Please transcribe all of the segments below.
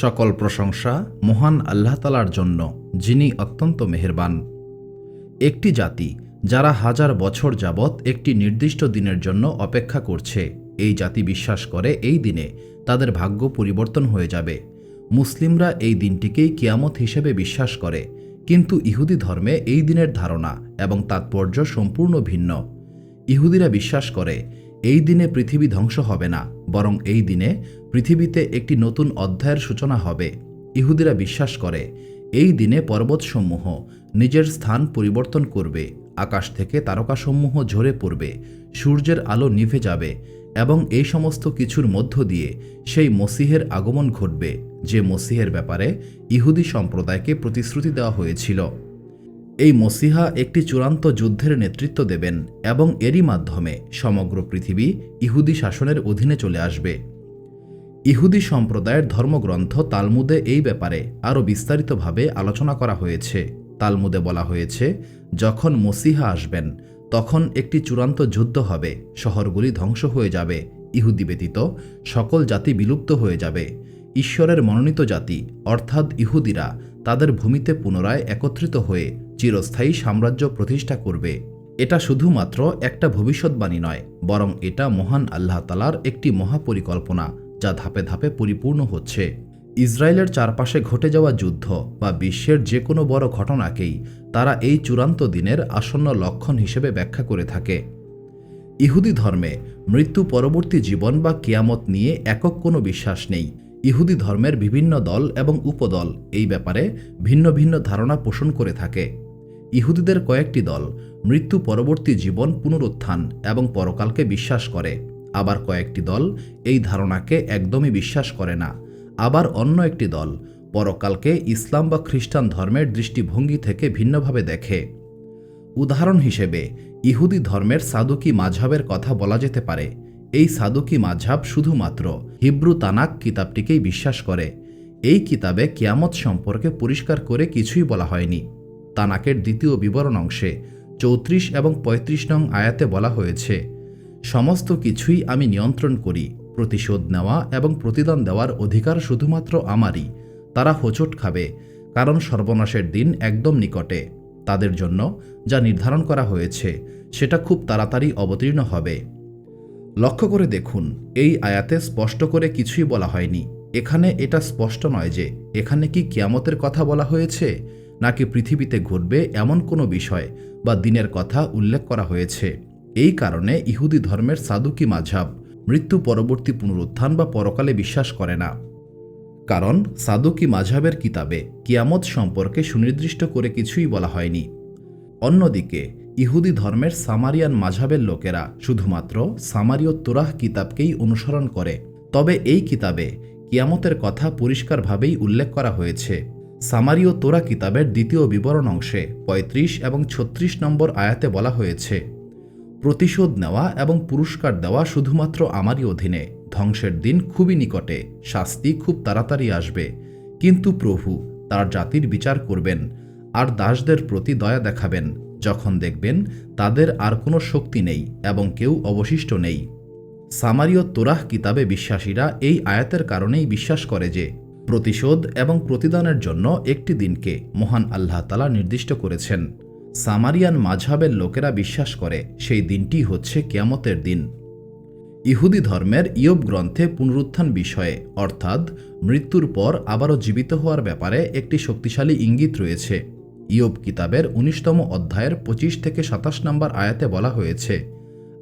সকল প্রশংসা মহান আল্লাহ তালার জন্য, যিনি অত্যন্ত মেহেরবান। একটি জাতি যারা হাজার বছর যাবৎ একটি নির্দিষ্ট দিনের জন্য অপেক্ষা করছে, এই জাতি বিশ্বাস করে এই দিনে তাদের ভাগ্য পরিবর্তন হয়ে যাবে। মুসলিমরা এই দিনটিকেই কিয়ামত হিসেবে বিশ্বাস করে, কিন্তু ইহুদি ধর্মে এই দিনের ধারণা এবং তাৎপর্য সম্পূর্ণ ভিন্ন। ইহুদিরা বিশ্বাস করে এই দিনে পৃথিবী ধ্বংস হবে না, বরং এই দিনে পৃথিবীতে একটি নতুন অধ্যায়ের সূচনা হবে। ইহুদিরা বিশ্বাস করে, এই দিনে পর্বতসমূহ নিজের স্থান পরিবর্তন করবে, আকাশ থেকে তারকাসমূহ ঝরে পড়বে, সূর্যের আলো নিভে যাবে, এবং এই সমস্ত কিছুর মধ্য দিয়ে সেই মসিহের আগমন ঘটবে, যে মসিহের ব্যাপারে ইহুদি সম্প্রদায়কে প্রতিশ্রুতি দেওয়া হয়েছিল। এই মসিহা একটি চূড়ান্ত যুদ্ধের নেতৃত্ব দেবেন এবং এরই মাধ্যমে সমগ্র পৃথিবী ইহুদি শাসনের অধীনে চলে আসবে। ইহুদি সম্প্রদায়ের ধর্মগ্রন্থ তালমুদে এই ব্যাপারে আরও বিস্তারিতভাবে আলোচনা করা হয়েছে। তালমুদে বলা হয়েছে, যখন মসিহা আসবেন, তখন একটি চূড়ান্ত যুদ্ধ হবে, শহরগুলি ধ্বংস হয়ে যাবে, ইহুদি ব্যতীত সকল জাতি বিলুপ্ত হয়ে যাবে। ঈশ্বরের মনোনীত জাতি, অর্থাৎ ইহুদিরা, তাদের ভূমিতে পুনরায় একত্রিত হয়ে চিরস্থায়ী সাম্রাজ্য প্রতিষ্ঠা করবে। এটা শুধুমাত্র একটা ভবিষ্যৎবাণী নয়, বরং এটা মহান আল্লাহ তালার একটি মহাপরিকল্পনা যা ধাপে ধাপে পরিপূর্ণ হচ্ছে। ইসরায়েলের চারপাশে ঘটে যাওয়া যুদ্ধ বা বিশ্বের যে কোনো বড় ঘটনাকেই তারা এই চূড়ান্ত দিনের আসন্ন লক্ষণ হিসেবে ব্যাখ্যা করে থাকে। ইহুদি ধর্মে মৃত্যু পরবর্তী জীবন বা কিয়ামত নিয়ে একক কোনো বিশ্বাস নেই। ইহুদি ধর্মের বিভিন্ন দল এবং উপদল এই ব্যাপারে ভিন্ন ভিন্ন ধারণা পোষণ করে থাকে। ইহুদিদের কয়েকটি দল মৃত্যু পরবর্তী জীবন পুনরুত্থান এবং পরকালকে বিশ্বাস করে। আবার কয়েকটি দল এই ধারণাকে একদমই বিশ্বাস করে না। আবার অন্য একটি দল পরকালকে ইসলাম বা খ্রিস্টান ধর্মের দৃষ্টিভঙ্গি থেকে ভিন্নভাবে দেখে। উদাহরণ হিসেবে, ইহুদি ধর্মের সাদুকি মাঝহাবের কথা বলা যেতে পারে। এই সাদুকি মাঝহাব শুধুমাত্র হিব্রু তানাক কিতাবটিকেই বিশ্বাস করে। এই কিতাবে কিয়ামত সম্পর্কে পরিষ্কার করে কিছুই বলা হয়নি। তানাকের দ্বিতীয় বিবরণ অংশে চৌত্রিশ এবং ৩৫ নং আয়াতে বলা হয়েছে, সমস্ত কিছুই আমি নিয়ন্ত্রণ করি, প্রতিশোধ নেওয়া এবং প্রতিদান দেওয়ার অধিকার শুধুমাত্র আমারই। তারা হোঁচট খাবে, কারণ সর্বনাশের দিন একদম নিকটে। তাদের জন্য যা নির্ধারণ করা হয়েছে, সেটা খুব তাড়াতাড়ি অবতীর্ণ হবে। লক্ষ্য করে দেখুন, এই আয়াতে স্পষ্ট করে কিছুই বলা হয়নি। এখানে এটা স্পষ্ট নয় যে, এখানে কি কিয়ামতের কথা বলা হয়েছে? নাকি পৃথিবীতে ঘটবে এমন কোনো বিষয় বা দিনের কথা উল্লেখ করা হয়েছে। এই কারণে ইহুদি ধর্মের সাদুকি মাঝাব মৃত্যু পরবর্তী পুনরুত্থান বা পরকালে বিশ্বাস করে না। কারণ সাদুকি মাঝাবের কিতাবে কিয়ামত সম্পর্কে সুনির্দিষ্ট করে কিছুই বলা হয়নি। অন্যদিকে, ইহুদি ধর্মের সামারিয়ান মাঝাবের লোকেরা শুধুমাত্র সামারীয় তোরাহ কিতাবকেই অনুসরণ করে। তবে এই কিতাবে কিয়ামতের কথা পরিষ্কারভাবেই উল্লেখ করা হয়েছে। সামারীয় তোরা কিতাবের দ্বিতীয় বিবরণ অংশে ৩৫ এবং ছত্রিশ নম্বর আয়াতে বলা হয়েছে, প্রতিশোধ নেওয়া এবং পুরস্কার দেওয়া শুধুমাত্র আমারই অধীনে, ধ্বংসের দিন খুবই নিকটে, শাস্তি খুব তাড়াতাড়ি আসবে। কিন্তু প্রভু তার জাতির বিচার করবেন আর দাসদের প্রতি দয়া দেখাবেন, যখন দেখবেন তাদের আর কোনো শক্তি নেই এবং কেউ অবশিষ্ট নেই। সামারীয় তোরাহ কিতাবে বিশ্বাসীরা এই আয়াতের কারণেই বিশ্বাস করে যে প্রতিশোধ এবং প্রতিদানের জন্য একটি দিনকে মহান আল্লাহ তালা নির্দিষ্ট করেছেন। সামারিয়ান মাঝহাবের লোকেরা বিশ্বাস করে সেই দিনটি হচ্ছে কেয়ামতের দিন। ইহুদি ধর্মের ইয়ব গ্রন্থে পুনরুত্থান বিষয়ে, অর্থাৎ মৃত্যুর পর আবারও জীবিত হওয়ার ব্যাপারে একটি শক্তিশালী ইঙ্গিত রয়েছে। ইয়ব কিতাবের উনিশতম অধ্যায়ের পঁচিশ থেকে সাতাশ নম্বর আয়াতে বলা হয়েছে,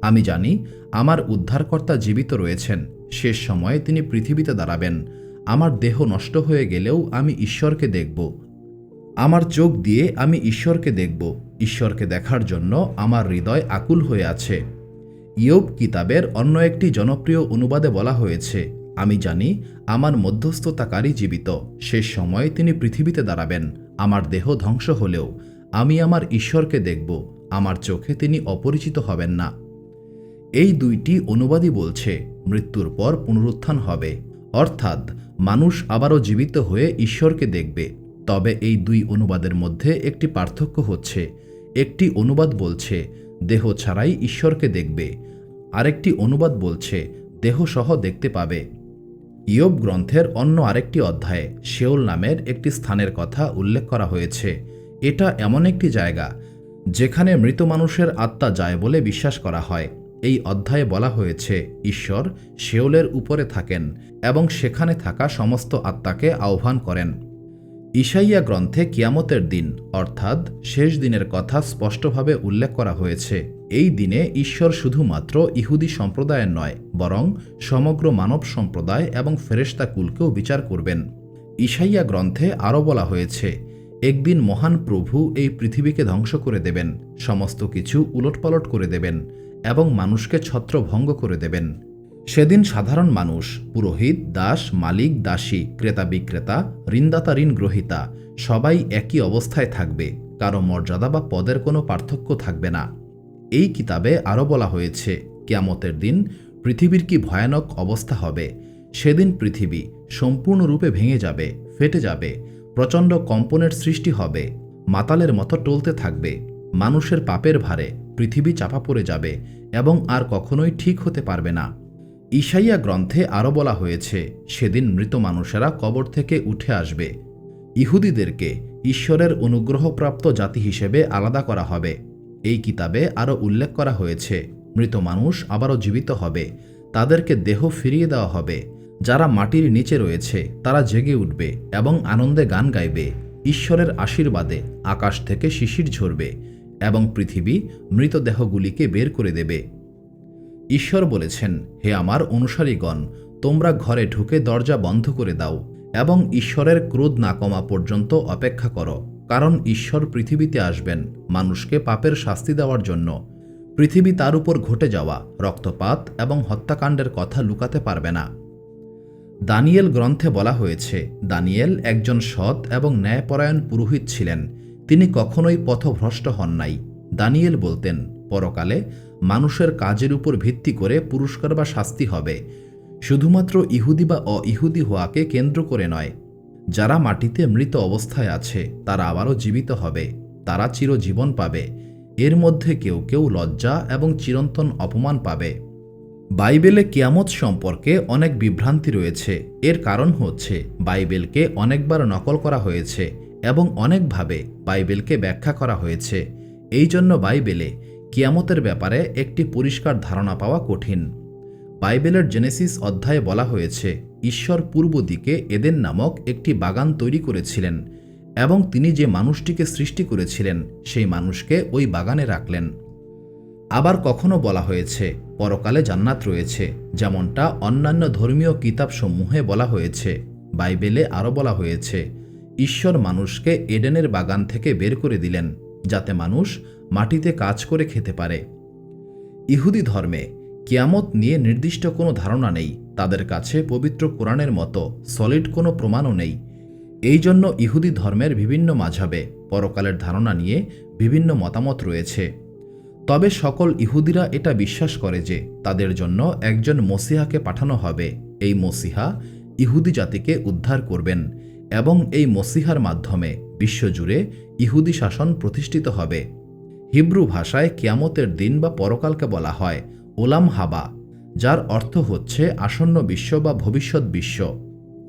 আমি জানি, আমার উদ্ধারকর্তা জীবিত রয়েছেন, শেষ সময়ে তিনি পৃথিবীতে দাঁড়াবেন আমার দেহ নষ্ট হয়ে গেলেও আমি ঈশ্বরকে দেখব। আমার চোখ দিয়ে আমি ঈশ্বরকে দেখব। ঈশ্বরকে দেখার জন্য আমার হৃদয় আকুল হয়ে আছে। ইয়োব কিতাবের অন্য একটি জনপ্রিয় অনুবাদে বলা হয়েছে, আমি জানি আমার মধ্যস্থতাকারী জীবিত। শেষ সময়ে তিনি পৃথিবীতে দাঁড়াবেন। আমার দেহ ধ্বংস হলেও আমি আমার ঈশ্বরকে দেখব। আমার চোখে তিনি অপরিচিত হবেন না। এই দুইটি অনুবাদই বলছে, মৃত্যুর পর পুনরুত্থান হবে। অর্থাৎ মানুষ আবারও জীবিত হয়ে ঈশ্বরকে দেখবে। তবে এই দুই অনুবাদের মধ্যে একটি পার্থক্য হচ্ছে, একটি অনুবাদ বলছে, দেহ ছাড়াই ঈশ্বরকে দেখবে। আরেকটি অনুবাদ বলছে, দেহসহ দেখতে পাবে। ইয়ব গ্রন্থের অন্য আরেকটি অধ্যায়ে শেওল নামের একটি স্থানের কথা উল্লেখ করা হয়েছে। এটা এমন একটি জায়গা, যেখানে মৃত মানুষের আত্মা যায় বলে বিশ্বাস করা হয়। এই অধ্যায়ে বলা হয়েছে, ঈশ্বর শেওলের উপরে থাকেন এবং সেখানে থাকা সমস্ত আত্মাকে আহ্বান করেন। ঈশাইয়া গ্রন্থে কিয়ামতের দিন, অর্থাৎ শেষ দিনের কথা স্পষ্টভাবে উল্লেখ করা হয়েছে। এই দিনে ঈশ্বর শুধুমাত্র ইহুদি সম্প্রদায়ের নয়, বরং সমগ্র মানব সম্প্রদায় এবং ফেরেশতা কুলকেও বিচার করবেন। ঈশাইয়া গ্রন্থে আরও বলা হয়েছে, একদিন মহান প্রভু এই পৃথিবীকে ধ্বংস করে দেবেন, সমস্ত কিছু উলটপালট করে দেবেন এবং মানুষকে ছত্রভঙ্গ করে দেবেন। সেদিন সাধারণ মানুষ, পুরোহিত, দাস, মালিক, দাসী, ক্রেতা বিক্রেতা ঋণদাতা ঋণ গ্রহিতা, সবাই একই অবস্থায় থাকবে, কারও মর্যাদা বা পদের কোনো পার্থক্য থাকবে না। এই কিতাবে আরও বলা হয়েছে, কিয়ামতের দিন পৃথিবীর কি ভয়ানক অবস্থা হবে? সেদিন পৃথিবী সম্পূর্ণরূপে ভেঙে যাবে, ফেটে যাবে, প্রচণ্ড কম্পনের সৃষ্টি হবে, মাতালের মতো টলতে থাকবে। মানুষের পাপের ভারে পৃথিবী চাপা পড়ে যাবে এবং আর কখনোই ঠিক হতে পারবে না। ঈশাইয়া গ্রন্থে আরও বলা হয়েছে, সেদিন মৃত মানুষেরা কবর থেকে উঠে আসবে। ইহুদিদেরকে ঈশ্বরের অনুগ্রহপ্রাপ্ত জাতি হিসেবে আলাদা করা হবে। এই কিতাবে আরও উল্লেখ করা হয়েছে, মৃত মানুষ আবারও জীবিত হবে, তাদেরকে দেহ ফিরিয়ে দেওয়া হবে। যারা মাটির নিচে রয়েছে, তারা জেগে উঠবে এবং আনন্দে গান গাইবে। ঈশ্বরের আশীর্বাদে আকাশ থেকে শিশির ঝরবে। এবং পৃথিবী মৃতদেহগুলিকে বের করে দেবে। ঈশ্বর বলেছেন, হে আমার অনুসারীগণ, তোমরা ঘরে ঢুকে দরজা বন্ধ করে দাও এবং ঈশ্বরের ক্রোধ না কমা পর্যন্ত অপেক্ষা করো, কারণ ঈশ্বর পৃথিবীতে আসবেন মানুষকে পাপের শাস্তি দেওয়ার জন্য। পৃথিবী তার উপর ঘটে যাওয়া, রক্তপাত এবং হত্যাকাণ্ডের কথা লুকাতে পারবে না। দানিয়েল গ্রন্থে বলা হয়েছে, দানিয়েল একজন সৎ এবং ন্যায়পরায়ণ পুরোহিত ছিলেন। তিনি কখনোই পথভ্রষ্ট হন নাই। দানিয়েল বলতেন, পরকালে মানুষের কাজের উপর ভিত্তি করে পুরস্কার বা শাস্তি হবে। শুধুমাত্র ইহুদি বা অ ইহুদি হওয়াকে কেন্দ্র করে নয়, যারা মাটিতে মৃত অবস্থায় আছে, তারা আবারও জীবিত হবে। তারা চিরজীবন পাবে। এর মধ্যে কেউ কেউ লজ্জা এবং চিরন্তন অপমান পাবে। বাইবেলে কিয়ামত সম্পর্কে অনেক বিভ্রান্তি রয়েছে। এর কারণ হচ্ছে, বাইবেলকে অনেকবার নকল করা হয়েছে। এবং অনেকভাবে বাইবেলকে ব্যাখ্যা করা হয়েছে। এই জন্য বাইবেলে কিয়ামতের ব্যাপারে একটি পরিষ্কার ধারণা পাওয়া কঠিন। বাইবেলের জেনেসিস অধ্যায়ে বলা হয়েছে, ঈশ্বর পূর্ব দিকে এদেন নামক একটি বাগান তৈরি করেছিলেন এবং তিনি যে মানুষটিকে সৃষ্টি করেছিলেন, সেই মানুষকে ওই বাগানে রাখলেন। আবার কখনো বলা হয়েছে, পরকালে জান্নাত রয়েছে, যেমনটা অন্যান্য ধর্মীয় কিতাবসমূহে বলা হয়েছে। বাইবেলে আরও বলা হয়েছে ঈশ্বর মানুষকে এডেনের বাগান থেকে বের করে দিলেন, যাতে মানুষ মাটিতে কাজ করে খেতে পারে। ইহুদি ধর্মে কিয়ামত নিয়ে নির্দিষ্ট কোনো ধারণা নেই, তাদের কাছে পবিত্র কোরআনের মতো সলিড কোনো প্রমাণও নেই। এই জন্য ইহুদি ধর্মের বিভিন্ন মাঝাবে পরকালের ধারণা নিয়ে বিভিন্ন মতামত রয়েছে। তবে সকল ইহুদিরা এটা বিশ্বাস করে যে তাদের জন্য একজন মসিহাকে পাঠানো হবে। এই মসিহা ইহুদি জাতিকে উদ্ধার করবেন। এবং এই মসিহার মাধ্যমে বিশ্বজুড়ে ইহুদি শাসন প্রতিষ্ঠিত হবে। হিব্রু ভাষায় কিয়ামতের দিন বা পরকালকে বলা হয় ওলাম হাবা, যার অর্থ হচ্ছে আসন্ন বিশ্ব বা ভবিষ্যৎ বিশ্ব।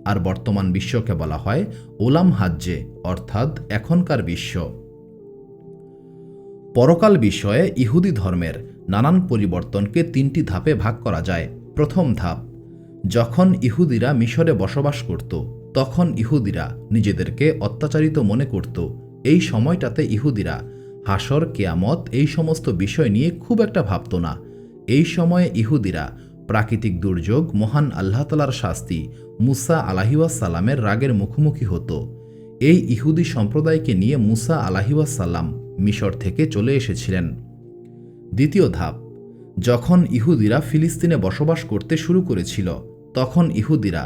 আর বর্তমান বিশ্বকে বলা হয় ওলাম হাজ্যে, অর্থাৎ এখনকার বিশ্ব। পরকাল বিষয়ে ইহুদি ধর্মের নানান পরিবর্তনকে তিনটি ধাপে ভাগ করা যায়। প্রথম ধাপ, যখন ইহুদিরা মিশরে বসবাস করত তখন ইহুদিরা নিজেদেরকে অত্যাচারিত মনে করত। এই সময়টাতে ইহুদিরা, হাসর, কেয়ামত এই সমস্ত বিষয় নিয়ে খুব একটা ভাবত না। এই সময়ে ইহুদিরা প্রাকৃতিক দুর্যোগ, মহান আল্লাহতালার শাস্তি, মুসা আলাহিওয়াসাল্লামের রাগের মুখোমুখি হতো। এই ইহুদি সম্প্রদায়কে নিয়ে মুসা আলাহিওয়াসাল্লাম মিশর থেকে চলে এসেছিলেন। দ্বিতীয় ধাপ, যখন ইহুদিরা ফিলিস্তিনে বসবাস করতে শুরু করেছিল, তখন ইহুদিরা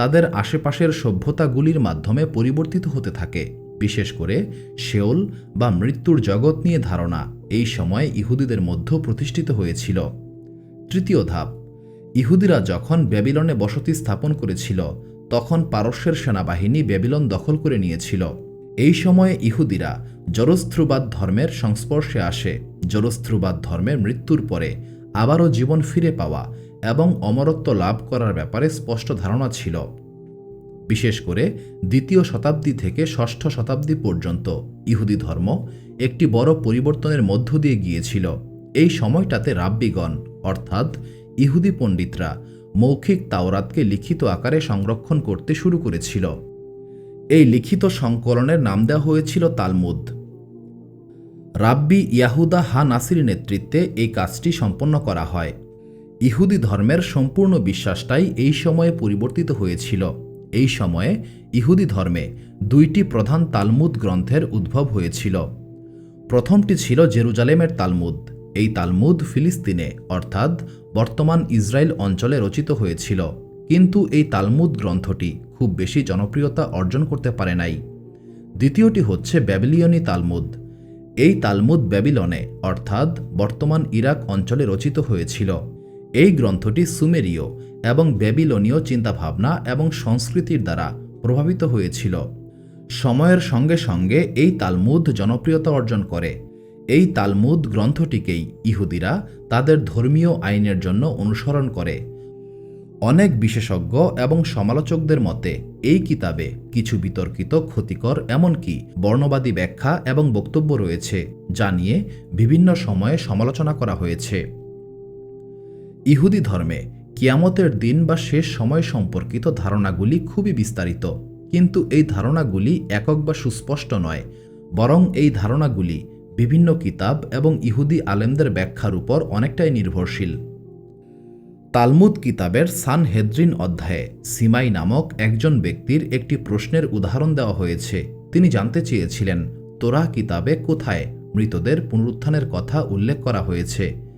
তাদের আশেপাশের সভ্যতাগুলির মাধ্যমে পরিবর্তিত হতে থাকে, বিশেষ করে শেওল বা মৃত্যুর জগৎ নিয়ে ধারণা এই সময় ইহুদিদের মধ্যে প্রতিষ্ঠিত হয়েছিল। তৃতীয় ধাপ, ইহুদিরা যখন ব্যাবিলনে বসতি স্থাপন করেছিল, তখন পারস্যের সেনাবাহিনী ব্যাবিলন দখল করে নিয়েছিল। এই সময়ে ইহুদিরা জরস্ত্রুবাদ ধর্মের সংস্পর্শে আসে, জরস্ত্রুবাদ ধর্মের মৃত্যুর পরে আবারও জীবন ফিরে পাওয়া এবং অমরত্ব লাভ করার ব্যাপারে স্পষ্ট ধারণা ছিল, বিশেষ করে দ্বিতীয় শতাব্দী থেকে ষষ্ঠ শতাব্দী পর্যন্ত ইহুদি ধর্ম একটি বড় পরিবর্তনের মধ্য দিয়ে গিয়েছিল। এই সময়টাতে রাব্বিগণ, অর্থাৎ ইহুদি পণ্ডিতরা, মৌখিক তাওরাতকে লিখিত আকারে সংরক্ষণ করতে শুরু করেছিল। এই লিখিত সংকলনের নাম দেওয়া হয়েছিল তালমুদ। রাব্বি ইয়াহুদা হা নাসির নেতৃত্বে এই কাজটি সম্পন্ন করা হয়। ইহুদি ধর্মের সম্পূর্ণ বিশ্বাসটাই এই সময়ে পরিবর্তিত হয়েছিল। এই সময়ে ইহুদি ধর্মে দুইটি প্রধান তালমুদ গ্রন্থের উদ্ভব হয়েছিল। প্রথমটি ছিল জেরুজালেমের তালমুদ। এই তালমুদ ফিলিস্তিনে, অর্থাৎ বর্তমান ইসরায়েল অঞ্চলে রচিত হয়েছিল। কিন্তু এই তালমুদ গ্রন্থটি খুব বেশি জনপ্রিয়তা অর্জন করতে পারে নাই। দ্বিতীয়টি হচ্ছে ব্যাবিলিয়নি তালমুদ। এই তালমুদ ব্যাবিলনে, অর্থাৎ বর্তমান ইরাক অঞ্চলে রচিত হয়েছিল। এই গ্রন্থটি সুমেরীয় এবং ব্যাবিলনীয় চিন্তাভাবনা এবং সংস্কৃতির দ্বারা প্রভাবিত হয়েছিল। সময়ের সঙ্গে সঙ্গে এই তালমুদ জনপ্রিয়তা অর্জন করে। এই তালমুদ গ্রন্থটিকেই ইহুদিরা তাদের ধর্মীয় আইনের জন্য অনুসরণ করে। অনেক বিশেষজ্ঞ এবং সমালোচকদের মতে, এই কিতাবে কিছু বিতর্কিত, ক্ষতিকর, এমনকি বর্ণবাদী ব্যাখ্যা এবং বক্তব্য রয়েছে, যা নিয়ে বিভিন্ন সময়ে সমালোচনা করা হয়েছে। ইহুদি ধর্মে কিয়ামতের দিন বা শেষ সময় সম্পর্কিত ধারণাগুলি খুবই বিস্তারিত, কিন্তু এই ধারণাগুলি একক বা সুস্পষ্ট নয়, বরং এই ধারণাগুলি বিভিন্ন কিতাব এবং ইহুদি আলেমদের ব্যাখ্যার উপর অনেকটাই নির্ভরশীল। তালমুদ কিতাবের সান হেদ্রিন অধ্যায়ে সিমাই নামক একজন ব্যক্তির একটি প্রশ্নের উদাহরণ দেওয়া হয়েছে। তিনি জানতে চেয়েছিলেন, তোরা কিতাবে কোথায় মৃতদের পুনরুত্থানের কথা উল্লেখ করা হয়েছে।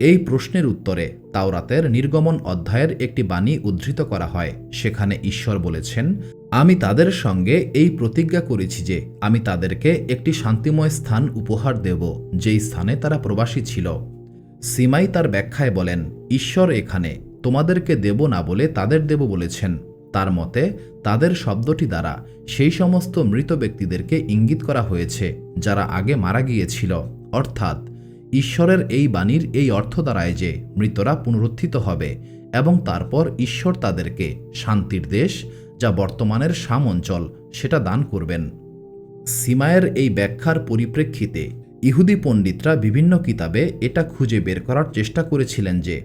এই প্রশ্নের উত্তরে তাওরাতের নির্গমন অধ্যায়ের একটি বাণী উদ্ধৃত করা হয়। সেখানে ঈশ্বর বলেছেন, আমি তাদের সঙ্গে এই প্রতিজ্ঞা করেছি যে আমি তাদেরকে একটি শান্তিময় স্থান উপহার দেব, যেই স্থানে তারা প্রবাসী ছিল। সিমাই তার ব্যাখ্যায় বলেন, ঈশ্বর এখানে তোমাদেরকে দেব না বলে তাদের দেব বলেছেন। তার মতে, তাদের শব্দটি দ্বারা সেই সমস্ত মৃত ব্যক্তিদেরকে ইঙ্গিত করা হয়েছে, যারা আগে মারা গিয়েছিল। অর্থাৎ ঈশ্বরের এই বাণীর এই অর্থ দ্বারায় যে মৃতরা পুনরুত্থিত হবে এবং তারপর ঈশ্বর তাদেরকে শান্তির দেশ যা বর্তমানের শাম অঞ্চল সেটা দান করবেন। সিমায়ের এই ব্যাখ্যার পরিপ্রেক্ষিতে ইহুদি পণ্ডিতরা বিভিন্ন কিতাবে এটা খুঁজে বের করার চেষ্টা করেছিলেন যে,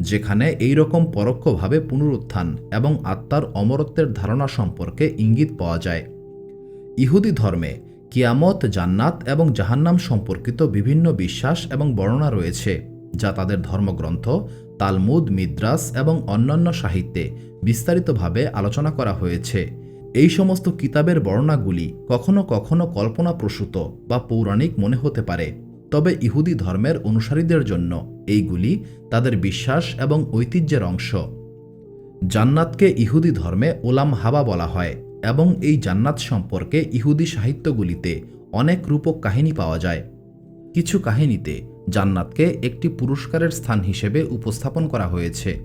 যেখানে এই রকম পরোক্ষভাবে পুনরুত্থান এবং আত্মার অমরত্বের ধারণা সম্পর্কে ইঙ্গিত পাওয়া যায়। ইহুদি ধর্মে কিয়ামত, জান্নাত এবং জাহান্নাম সম্পর্কিত বিভিন্ন বিশ্বাস এবং বর্ণনা রয়েছে, যা তাদের ধর্মগ্রন্থ, তালমুদ, মিদ্রাস এবং অন্যান্য সাহিত্যে বিস্তারিতভাবে আলোচনা করা হয়েছে। এই সমস্ত কিতাবের বর্ণনাগুলি কখনো কখনো কল্পনাপ্রসূত বা পৌরাণিক মনে হতে পারে, তবে ইহুদি ধর্মের অনুসারীদের জন্য এইগুলি তাদের বিশ্বাস এবং ঐতিহ্যের অংশ। জান্নাতকে ইহুদি ধর্মে ওলাম হাবা বলা হয়। এবং এই জান্নাত সম্পর্কে ইহুদি সাহিত্যগুলিতে অনেক রূপক কাহিনী পাওয়া যায়। কিছু কাহিনীতে জান্নাতকে একটি পুরস্কারের স্থান হিসেবে উপস্থাপন করা হয়েছে।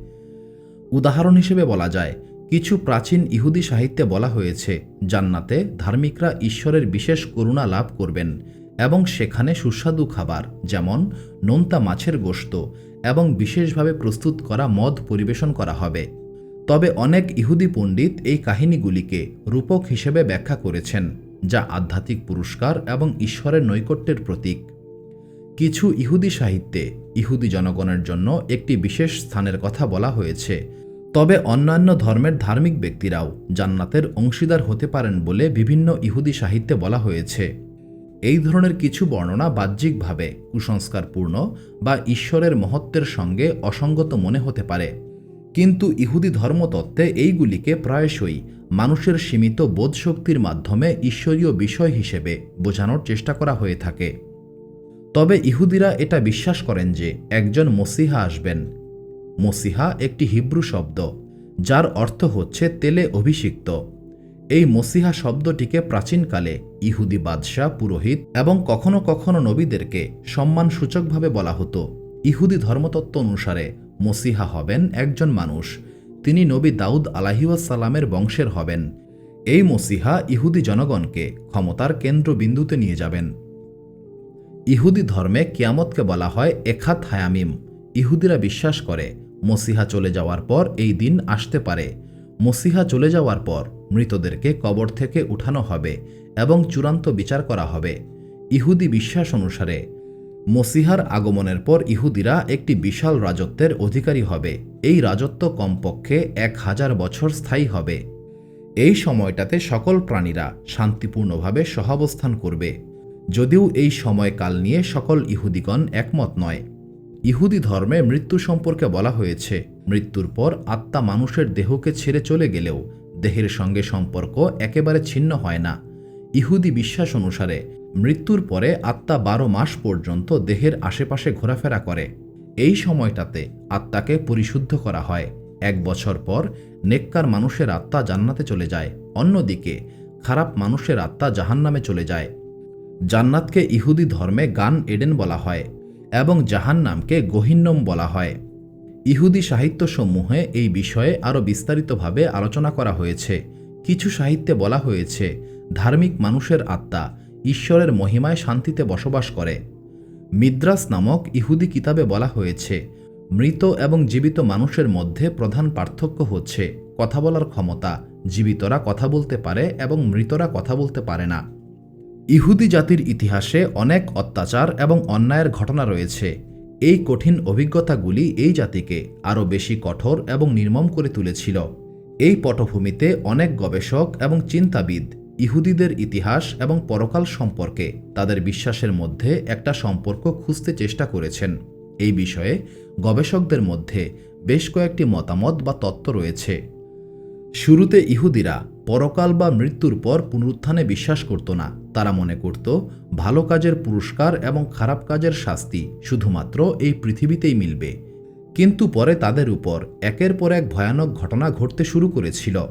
উদাহরণ হিসেবে বলা যায়, কিছু প্রাচীন ইহুদি সাহিত্যে বলা হয়েছে, জান্নাতে ধার্মিকরা ঈশ্বরের বিশেষ করুণা লাভ করবেন এবং সেখানে সুস্বাদু খাবার যেমন নোনতা মাছের গোশত এবং বিশেষভাবে প্রস্তুত করা মদ পরিবেশন করা হবে। তবে অনেক ইহুদি পণ্ডিত এই কাহিনীগুলিকে রূপক হিসেবে ব্যাখ্যা করেছেন, যা আধ্যাত্মিক পুরস্কার এবং ঈশ্বরের নৈকট্যের প্রতীক। কিছু ইহুদি সাহিত্যে ইহুদি জনগণের জন্য একটি বিশেষ স্থানের কথা বলা হয়েছে, তবে অন্যান্য ধর্মের ধার্মিক ব্যক্তিরাও জান্নাতের অংশীদার হতে পারেন বলে বিভিন্ন ইহুদি সাহিত্যে বলা হয়েছে। এই ধরনের কিছু বর্ণনা বাহ্যিকভাবে কুসংস্কারপূর্ণ বা ঈশ্বরের মহত্বের সঙ্গে অসঙ্গত মনে হতে পারে। কিন্তু ইহুদি ধর্মতত্ত্বে এইগুলিকে প্রায়শই মানুষের সীমিত বোধশক্তির মাধ্যমে ঈশ্বরীয় বিষয় হিসেবে বোঝানোর চেষ্টা করা হয়ে থাকে। তবে ইহুদিরা এটা বিশ্বাস করেন যে একজন মসিহা আসবেন। মসিহা একটি হিব্রু শব্দ, যার অর্থ হচ্ছে তেলে অভিষিক্ত। এই মসিহা শব্দটিকে প্রাচীনকালে ইহুদি বাদশাহ, পুরোহিত এবং কখনো কখনো নবীদেরকে সম্মানসূচকভাবে বলা হতো। ইহুদি ধর্মতত্ত্ব অনুসারে মসিহা হবেন একজন মানুষ। তিনি নবী দাউদ আলাহিউসালামের বংশের হবেন। এই মসিহা ইহুদি জনগণকে ক্ষমতার কেন্দ্রবিন্দুতে নিয়ে যাবেন। ইহুদি ধর্মে কিয়ামতকে বলা হয় এখাত হায়ামিম। ইহুদিরা বিশ্বাস করে, মসিহা চলে যাওয়ার পর এই দিন আসতে পারে। মসিহা চলে যাওয়ার পর মৃতদেরকে কবর থেকে উঠানো হবে এবং চূড়ান্ত বিচার করা হবে। ইহুদি বিশ্বাস অনুসারে মসিহার আগমনের পর ইহুদিরা একটি বিশাল রাজত্বের অধিকারী হবে। এই রাজত্ব কমপক্ষে এক হাজার বছর স্থায়ী হবে। এই সময়টাতে সকল প্রাণীরা শান্তিপূর্ণভাবে সহাবস্থান করবে। যদিও এই সময়কাল নিয়ে সকল ইহুদিগণ একমত নয়। ইহুদি ধর্মে মৃত্যু সম্পর্কে বলা হয়েছে, মৃত্যুর পর আত্মা মানুষের দেহকে ছেড়ে চলে গেলেও দেহের সঙ্গে সম্পর্ক একেবারে ছিন্ন হয় না। ইহুদি বিশ্বাস অনুসারে মৃত্যুর পরে আত্মা বারো মাস পর্যন্ত দেহের আশেপাশে ঘোরাফেরা করে। এই সময়টাতে আত্মাকে পরিশুদ্ধ করা হয়। এক বছর পর নেককার মানুষের আত্মা জান্নাতে চলে যায়। অন্যদিকে খারাপ মানুষের আত্মা জাহান্নামে চলে যায়। জান্নাতকে ইহুদি ধর্মে গান এডেন বলা হয় এবং জাহান্নামকে গহিন্নম বলা হয়। ইহুদি সাহিত্যসমূহে এই বিষয়ে আরও বিস্তারিতভাবে আলোচনা করা হয়েছে। কিছু সাহিত্যে বলা হয়েছে, ধার্মিক মানুষের আত্মা ঈশ্বরের মহিমায় শান্তিতে বসবাস করে। মিদ্রাস নামক ইহুদি কিতাবে বলা হয়েছে, মৃত এবং জীবিত মানুষের মধ্যে প্রধান পার্থক্য হচ্ছে কথা বলার ক্ষমতা, জীবিতরা কথা বলতে পারে এবং মৃতরা কথা বলতে পারে না। ইহুদি জাতির ইতিহাসে অনেক অত্যাচার এবং অন্যায়ের ঘটনা রয়েছে। এই কঠিন অভিজ্ঞতাগুলি এই জাতিকে আরও বেশি কঠোর এবং নির্মম করে তুলেছিল। এই পটভূমিতে অনেক গবেষক এবং চিন্তাবিদ ইহুদিদের ইতিহাস এবং পরকাল সম্পর্কে তাদের বিশ্বাসের মধ্যে একটা সম্পর্ক খুঁজতে চেষ্টা করেছেন। এই বিষয়ে গবেষকদের মধ্যে বেশ কয়েকটি মতামত বা তত্ত্ব রয়েছে। শুরুতে ইহুদিরা পরকাল বা মৃত্যুর পর পুনরুত্থানে বিশ্বাস করত না। তারা মনে করত, ভালো কাজের পুরস্কার এবং খারাপ কাজের শাস্তি শুধুমাত্র এই পৃথিবীতেই মিলবে। কিন্তু পরে তাদের উপর একের পর এক ভয়ানক ঘটনা ঘটতে শুরু করেছিল।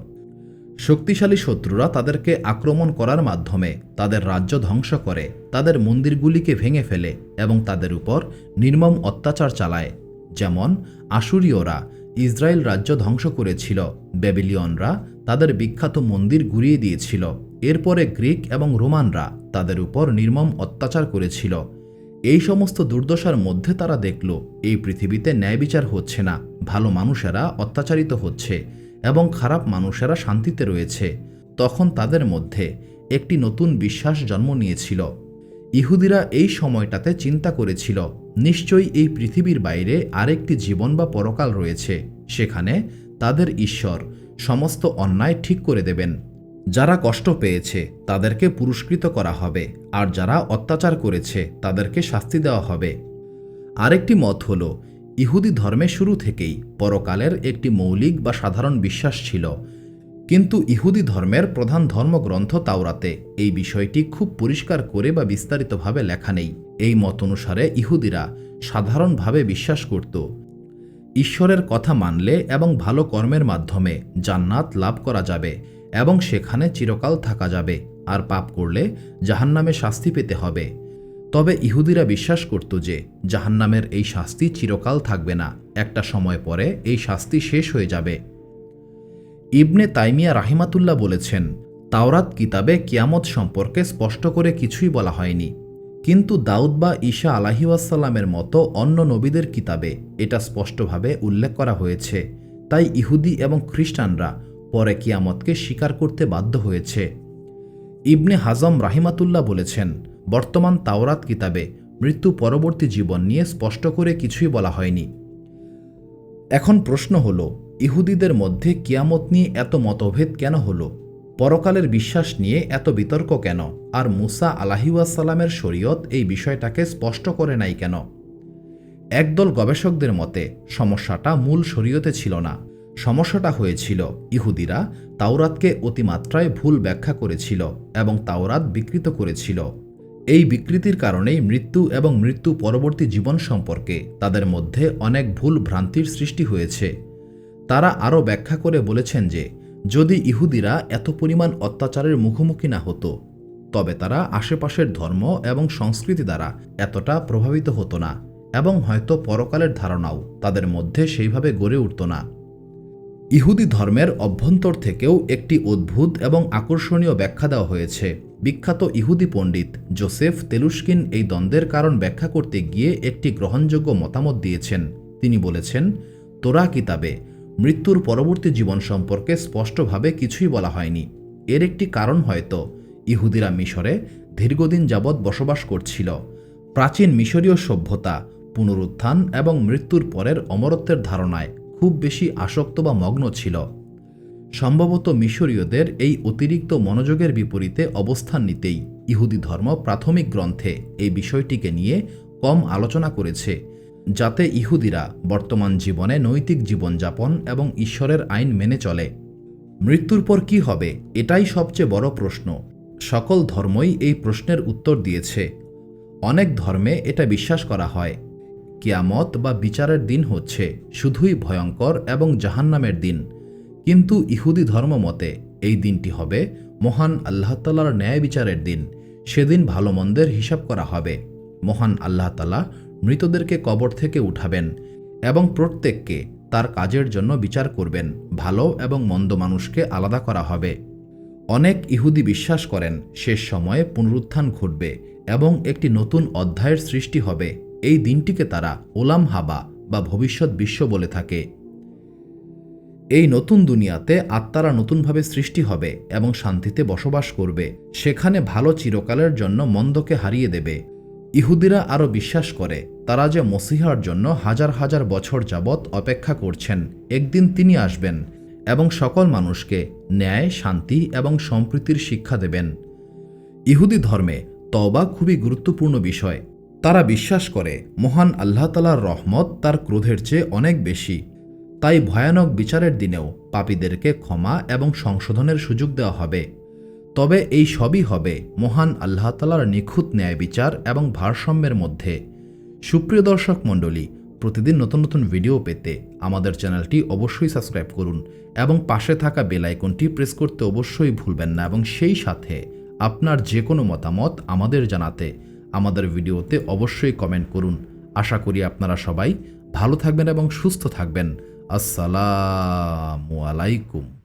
শক্তিশালী শত্রুরা তাদেরকে আক্রমণ করার মাধ্যমে তাদের রাজ্য ধ্বংস করে, তাদের মন্দিরগুলিকে ভেঙে ফেলে এবং তাদের উপর নির্মম অত্যাচার চালায়। যেমন আশুরীয়রা ইসরায়েল রাজ্য ধ্বংস করেছিল বেবিলিয়নরা তাদের বিখ্যাত মন্দির গুড়িয়ে দিয়েছিল। এরপরে গ্রিক এবং রোমানরা তাদের উপর নির্মম অত্যাচার করেছিল। এই সমস্ত দুর্দশার মধ্যে তারা দেখল, এই পৃথিবীতে ন্যায় বিচার হচ্ছে না, ভালো মানুষেরা অত্যাচারিত হচ্ছে। এবং খারাপ মানুষেরা শান্তিতে রয়েছে। তখন তাদের মধ্যে একটি নতুন বিশ্বাস জন্ম নিয়েছিল। ইহুদিরা এই সময়টাতে চিন্তা করেছিল, নিশ্চয়ই এই পৃথিবীর বাইরে আরেকটি জীবন বা পরকাল রয়েছে, সেখানে তাদের ঈশ্বর সমস্ত অন্যায় ঠিক করে দেবেন। যারা কষ্ট পেয়েছে, তাদেরকে পুরস্কৃত করা হবে, আর যারা অত্যাচার করেছে, তাদেরকে শাস্তি দেওয়া হবে। আরেকটি মত হল ইহুদি ধর্মে শুরু থেকেই পরকালের একটি মৌলিক বা সাধারণ বিশ্বাস ছিল। কিন্তু ইহুদি ধর্মের প্রধান ধর্মগ্রন্থ তাওরাতে এই বিষয়টি খুব পরিষ্কার করে বা বিস্তারিতভাবে লেখা নেই। এই মত অনুসারে ইহুদিরা সাধারণভাবে বিশ্বাস করত। ঈশ্বরের কথা মানলে এবং ভালো কর্মের মাধ্যমে জান্নাত লাভ করা যাবে এবং সেখানে চিরকাল থাকা যাবে। আর পাপ করলে জাহান্নামে শাস্তি পেতে হবে। তবে ইহুদিরা বিশ্বাস করত যে জাহান্নামের এই শাস্তি চিরকাল থাকবে না, একটা সময় পরে এই শাস্তি শেষ হয়ে যাবে। ইবনে তাইমিয়া রাহিমাতুল্লাহ বলেছেন, তাওরাত কিতাবে কিয়ামত সম্পর্কে স্পষ্ট করে কিছুই বলা হয়নি। কিন্তু দাউদ বা ঈশা আলাহিউসাল্লামের মতো অন্য নবীদের কিতাবে এটা স্পষ্টভাবে উল্লেখ করা হয়েছে। তাই ইহুদি এবং খ্রিস্টানরা পরে কিয়ামতকে স্বীকার করতে বাধ্য হয়েছে। ইবনে হাজম রাহিমাতুল্লাহ বলেছেন বর্তমান তাওরাত কিতাবে মৃত্যু পরবর্তী জীবন নিয়ে স্পষ্ট করে কিছুই বলা হয়নি। এখন প্রশ্ন হল, ইহুদিদের মধ্যে কিয়ামত নিয়ে এত মতভেদ কেন হলো? পরকালের বিশ্বাস নিয়ে এত বিতর্ক কেন? আর মুসা আলাহিউসালামের শরীয়ত এই বিষয়টাকে স্পষ্ট করে নাই কেন? একদল গবেষকদের মতে, সমস্যাটা মূল শরীয়তে ছিল না। সমস্যাটা হয়েছিল, ইহুদিরা তাওরাতকে অতিমাত্রায় ভুল ব্যাখ্যা করেছিল এবং তাওরাত বিকৃত করেছিল। এই বিকৃতির কারণেই মৃত্যু এবং মৃত্যু পরবর্তী জীবন সম্পর্কে তাদের মধ্যে অনেক ভুল ভ্রান্তির সৃষ্টি হয়েছে। তারা আরও ব্যাখ্যা করে বলেছেন যে, যদি ইহুদিরা এত পরিমাণ অত্যাচারের মুখোমুখি না হতো, তবে তারা আশেপাশের ধর্ম এবং সংস্কৃতি দ্বারা এতটা প্রভাবিত হতো না এবং হয়তো পরকালের ধারণাও তাদের মধ্যে সেইভাবে গড়ে উঠত না। ইহুদি ধর্মের অভ্যন্তর থেকেও একটি অদ্ভুত এবং আকর্ষণীয় ব্যাখ্যা দেওয়া হয়েছে। বিখ্যাত ইহুদি পণ্ডিত জোসেফ তেলুস্কিন এই দ্বন্দ্বের কারণ ব্যাখ্যা করতে গিয়ে একটি গ্রহণযোগ্য মতামত দিয়েছেন। তিনি বলেছেন, তোরা কিতাবে মৃত্যুর পরবর্তী জীবন সম্পর্কে স্পষ্টভাবে কিছুই বলা হয়নি। এর একটি কারণ হয়তো ইহুদিরা মিশরে দীর্ঘদিন যাবৎ বসবাস করছিল। প্রাচীন মিশরীয় সভ্যতা, পুনরুত্থান এবং মৃত্যুর পরের অমরত্বের ধারণায় খুব বেশি আসক্ত বা মগ্ন ছিল। সম্ভবত মিশরীয়দের এই অতিরিক্ত মনোযোগের বিপরীতে অবস্থান নিতেই ইহুদি ধর্ম প্রাথমিক গ্রন্থে এই বিষয়টিকে নিয়ে কম আলোচনা করেছে, যাতে ইহুদিরা বর্তমান জীবনে নৈতিক জীবনযাপন এবং ঈশ্বরের আইন মেনে চলে। মৃত্যুর পর কি হবে, এটাই সবচেয়ে বড় প্রশ্ন। সকল ধর্মই এই প্রশ্নের উত্তর দিয়েছে। অনেক ধর্মে এটা বিশ্বাস করা হয়। কিয়ামত বা বিচারের দিন হচ্ছে, শুধুই ভয়ঙ্কর এবং জাহান্নামের দিন। কিন্তু ইহুদি ধর্ম মতে, এই দিনটি হবে মহান আল্লাহতালার ন্যায় বিচারের দিন। সেদিন ভালো মন্দের হিসাব করা হবে। মহান আল্লাহ তালা মৃতদেরকে কবর থেকে উঠাবেন এবং প্রত্যেককে তার কাজের জন্য বিচার করবেন। ভালো এবং মন্দ মানুষকে আলাদা করা হবে। অনেক ইহুদি বিশ্বাস করেন, শেষ সময়ে পুনরুত্থান ঘটবে এবং একটি নতুন অধ্যায়ের সৃষ্টি হবে। এই দিনটিকে তারা ওলাম হাবা বা ভবিষ্যৎ বিশ্ব বলে থাকে। এই নতুন দুনিয়াতে আত্মারা নতুনভাবে সৃষ্টি হবে এবং শান্তিতে বসবাস করবে। সেখানে ভালো চিরকালের জন্য মন্দকে হারিয়ে দেবে। ইহুদিরা আরও বিশ্বাস করে, তারা যে মসিহার জন্য হাজার হাজার বছর যাবৎ অপেক্ষা করছেন, একদিন তিনি আসবেন এবং সকল মানুষকে ন্যায়, শান্তি এবং সম্প্রীতির শিক্ষা দেবেন। ইহুদি ধর্মে তবা খুবই গুরুত্বপূর্ণ বিষয়। তারা বিশ্বাস করে, মহান আল্লাহ তালার রহমত তার ক্রোধের চেয়ে অনেক বেশি। তাই ভয়ানক বিচারের দিনেও পাপীদেরকে ক্ষমা এবং সংশোধনের সুযোগ দেওয়া হবে। তবে এই সবই হবে মহান আল্লাহ তালার নিখুঁত ন্যায় বিচার এবং ভারসাম্যের মধ্যে। সুপ্রিয় দর্শক মণ্ডলী, প্রতিদিন নতুন নতুন ভিডিও পেতে আমাদের চ্যানেলটি অবশ্যই সাবস্ক্রাইব করুন এবং পাশে থাকা বেল আইকনটি প্রেস করতে অবশ্যই ভুলবেন না এবং সেই সাথে আপনার যে কোনো মতামত আমাদের জানাতে আমাদের ভিডিওতে অবশ্যই কমেন্ট করুন। আশা করি আপনারা সবাই ভালো থাকবেন এবং সুস্থ থাকবেন। আসসালামু আলাইকুম।